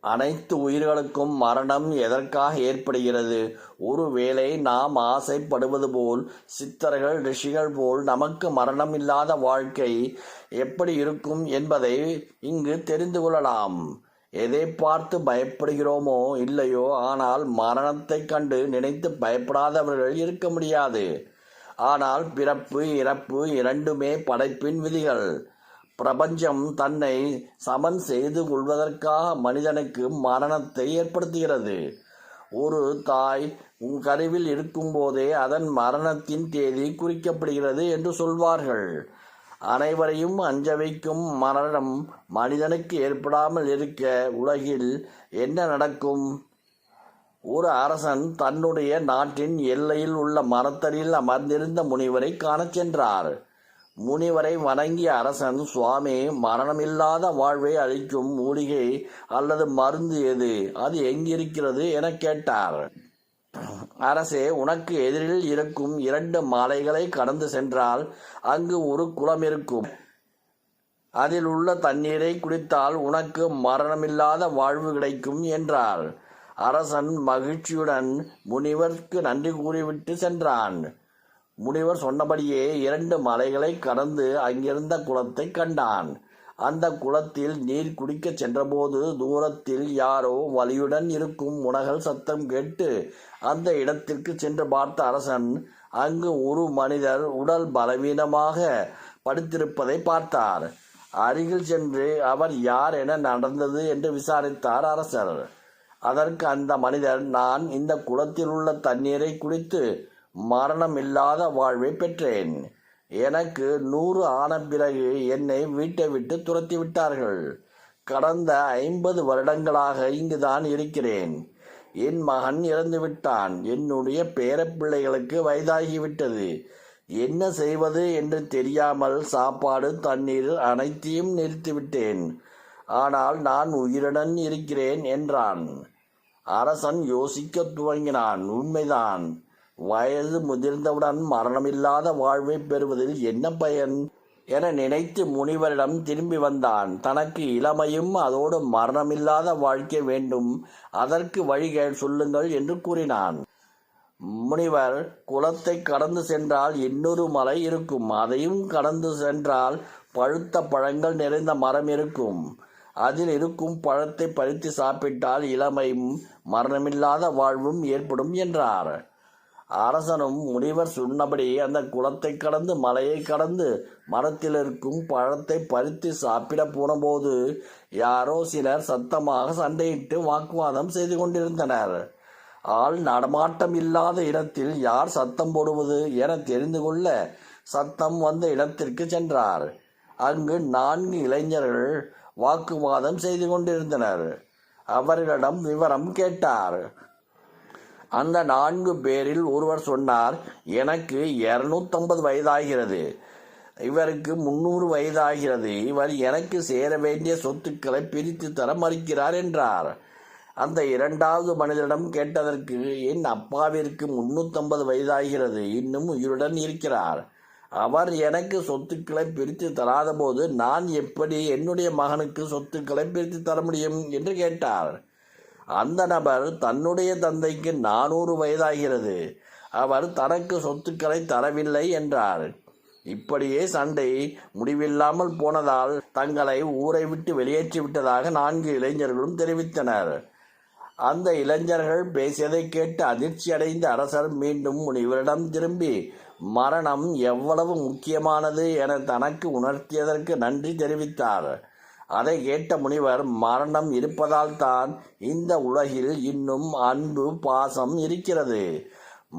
அனைத்து உயிர்களுக்கும் மரணம் எதற்காக ஏற்படுகிறது? ஒருவேளை நாம் ஆசைப்படுவது போல் சித்தர்கள் ரிஷிகள் போல் நமக்கு மரணம் இல்லாத வாழ்க்கை எப்படி இருக்கும் என்பதை இங்கு தெரிந்து கொள்ளலாம். எதை பார்த்து பயப்படுகிறோமோ இல்லையோ ஆனால் மரணத்தைக் கண்டு நினைத்து பயப்படாதவர்கள் இருக்க முடியாது. ஆனால் பிறப்பு இறப்பு இரண்டுமே படைப்பின் விதிகள். பிரபஞ்சம் தன்னை சமன் செய்து கொள்வதற்காக மனிதனுக்கு மரணத்தை ஏற்படுத்துகிறது. ஒரு தாய் உன் கருவில் இருக்கும்போதே அதன் மரணத்தின் தேதி குறிக்கப்படுகிறது என்று சொல்வார்கள். அனைவரையும் அஞ்ச வைக்கும் மரணம் மனிதனுக்கு ஏற்படாமல் இருக்க உலகில் என்ன நடக்கும்? ஒரு அரசன் தன்னுடைய நாட்டின் எல்லையில் உள்ள மரத்தடியில் அமர்ந்திருந்த முனிவரை காணச் சென்றார். முனிவரை வணங்கிய அரசன் சுவாமி மரணமில்லாத வாழ்வை அளிக்கும் மூலிகை அல்லது மருந்து எது? அது எங்கிருக்கிறது? என கேட்டார். அரசே உனக்கு எதிரில் இருக்கும் இரண்டு மாலைகளை கடந்து சென்றால் அங்கு ஒரு குளம் இருக்கும். அதில் உள்ள தண்ணீரை குடித்தால் உனக்கு மரணமில்லாத வாழ்வு கிடைக்கும் என்றார். அரசன் மகிழ்ச்சியுடன் முனிவருக்கு நன்றி கூறிவிட்டு சென்றான். முனிவர் சொன்னபடியே இரண்டு மலைகளை கடந்து அங்கிருந்த குளத்தை கண்டான். அந்த குளத்தில் நீர் குடிக்கச் சென்றபோது தூரத்தில் யாரோ வலியுடன் இருக்கும் முனகல் சத்தம் கேட்டு அந்த இடத்திற்கு சென்று பார்த்த அரசன் அங்கு ஒரு மனிதர் உடல் பலவீனமாக படுத்திருப்பதை பார்த்தார். அருகில் சென்று அவர் யார் என நடந்தது என்று விசாரித்தார் அரசர். அதற்கு அந்த மனிதர் நான் இந்த குளத்தில் உள்ள தண்ணீரை குடித்து மரணம் இல்லாத வாழ்வை பெற்றேன். எனக்கு நூறு ஆன பிறகு என்னை வீட்டை விட்டு துரத்தி விட்டார்கள் கடந்த ஐம்பது வருடங்களாக இங்குதான் இருக்கிறேன். என் மகன் இறந்துவிட்டான். என்னுடைய பேரப்பிள்ளைகளுக்கு வயதாகிவிட்டது. என்ன செய்வது என்று தெரியாமல் சாப்பாடு தண்ணீர் அனைத்தையும் நிறுத்திவிட்டேன். ஆனால் நான் உயிருடன் இருக்கிறேன் என்றான். அரசன் யோசிக்க துவங்கினான். உண்மைதான். வயது முதிர்ந்தவுடன் மரணமில்லாத வாழ்வை பெறுவதில் என்ன பயன்? என நினைத்து முனிவரிடம் திரும்பி வந்தான். தனக்கு இளமையும் அதோடு மரணமில்லாத வாழ்க்கை வேண்டும். அதற்கு வழிகள் சொல்லுங்கள் என்று கூறினான். முனிவர் குளத்தை கடந்து சென்றால் இன்னொரு மலை இருக்கும். அதையும் கடந்து சென்றால் பழுத்த பழங்கள் நிறைந்த மரம் இருக்கும். அதில் இருக்கும் பழத்தை பறித்து சாப்பிட்டால் இளமையும் மரணமில்லாத வாழ்வும் ஏற்படும் என்றார். அரசனும் முனிவர் சொன்னபடி அந்த குளத்தை கடந்து மலையை கடந்து மரத்தில் இருக்கும் பழத்தை பறித்து சாப்பிட போனபோது யாரோ சிலர் சத்தமாக சண்டையிட்டு வாக்குவாதம் செய்து கொண்டிருந்தனர். ஆள் நடமாட்டம் இல்லாத இடத்தில் யார் சத்தம் போடுவது என தெரிந்து கொள்ள சத்தம் வந்த இடத்திற்கு சென்றார். அங்கு நான்கு இளைஞர்கள் வாக்குவாதம் செய்து கொண்டிருந்தனர். அவர்களிடம் விவரம் கேட்டார். அந்த நான்கு பேரில் ஒருவர் சொன்னார் எனக்கு இருநூத்தம்பது வயதாகிறது. இவருக்கு முன்னூறு வயதாகிறது. இவர் எனக்கு சேர வேண்டிய சொத்துக்களை பிரித்து தர மறுக்கிறார் என்றார். அந்த இரண்டாவது மனிதனிடம் கேட்டதற்கு என் அப்பாவிற்கு முன்னூத்தம்பது வயதாகிறது. இன்னும் உயிருடன் இருக்கிறார். அவர் எனக்கு சொத்துக்களை பிரித்து தராத போது நான் எப்படி என்னுடைய மகனுக்கு சொத்துக்களை பிரித்து தர முடியும் என்று கேட்டார். அந்த நபர் தன்னுடைய தந்தைக்கு நானூறு வயதாகிறது. அவர் தனக்கு சொத்துக்களை தரவில்லை என்றார். இப்படியே சண்டை முடிவில்லாமல் போனதால் தங்களை ஊரை விட்டு வெளியேற்றி விட்டதாக நான்கு இளைஞர்களும் தெரிவித்தனர். அந்த இளைஞர்கள் பேசியதை கேட்டு அதிர்ச்சி அடைந்த அரசர் மீண்டும் முனிவரிடம் திரும்பி மரணம் எவ்வளவு முக்கியமானது என தனக்கு உணர்த்தியதற்கு நன்றி தெரிவித்தார். அதை கேட்ட முனிவர் மரணம் இருப்பதால் தான் இந்த உலகில் இன்னும் அன்பு பாசம் இருக்கிறது.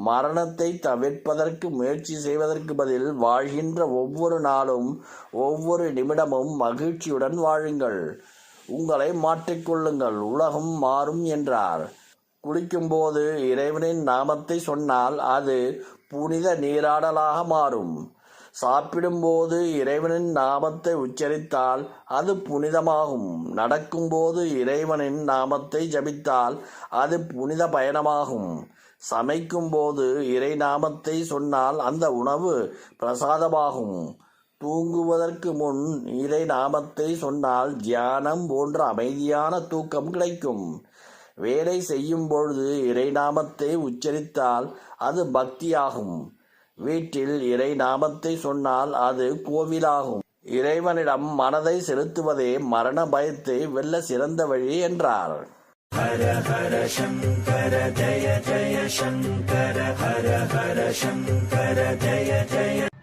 மரணத்தை தவிர்ப்பதற்கு முயற்சி செய்வதற்கு பதில் வாழ்கின்ற ஒவ்வொரு நாளும் ஒவ்வொரு நிமிடமும் மகிழ்ச்சியுடன் வாழுங்கள். உங்களை மாற்றிக்கொள்ளுங்கள் உலகம் மாறும் என்றார். குளிக்கும்போது இறைவனின் நாமத்தை சொன்னால் அது புனித நீராடலாக மாறும். சாப்பிடும்போது இறைவனின் நாமத்தை உச்சரித்தால் அது புனிதமாகும். நடக்கும்போது இறைவனின் நாமத்தை ஜபித்தால் அது புனித பயணமாகும். சமைக்கும்போது இறை நாமத்தை சொன்னால் அந்த உணவு பிரசாதமாகும். தூங்குவதற்கு முன் இறை நாமத்தை சொன்னால் தியானம் போன்ற அமைதியான தூக்கம் கிடைக்கும். வேலை செய்யும் பொழுது இறைநாமத்தை உச்சரித்தால் அது பக்தியாகும். வீட்டில் இறை நாமத்தை சொன்னால் அது கோவிலாகும். இறைவனிடம் மனதை செலுத்துவதே மரண பயத்தை வெல்ல சிறந்த வழி என்றார். ஹர ஹர சங்கர ஜய ஜய சங்கர ஹர ஹர சங்கர ஜய ஜய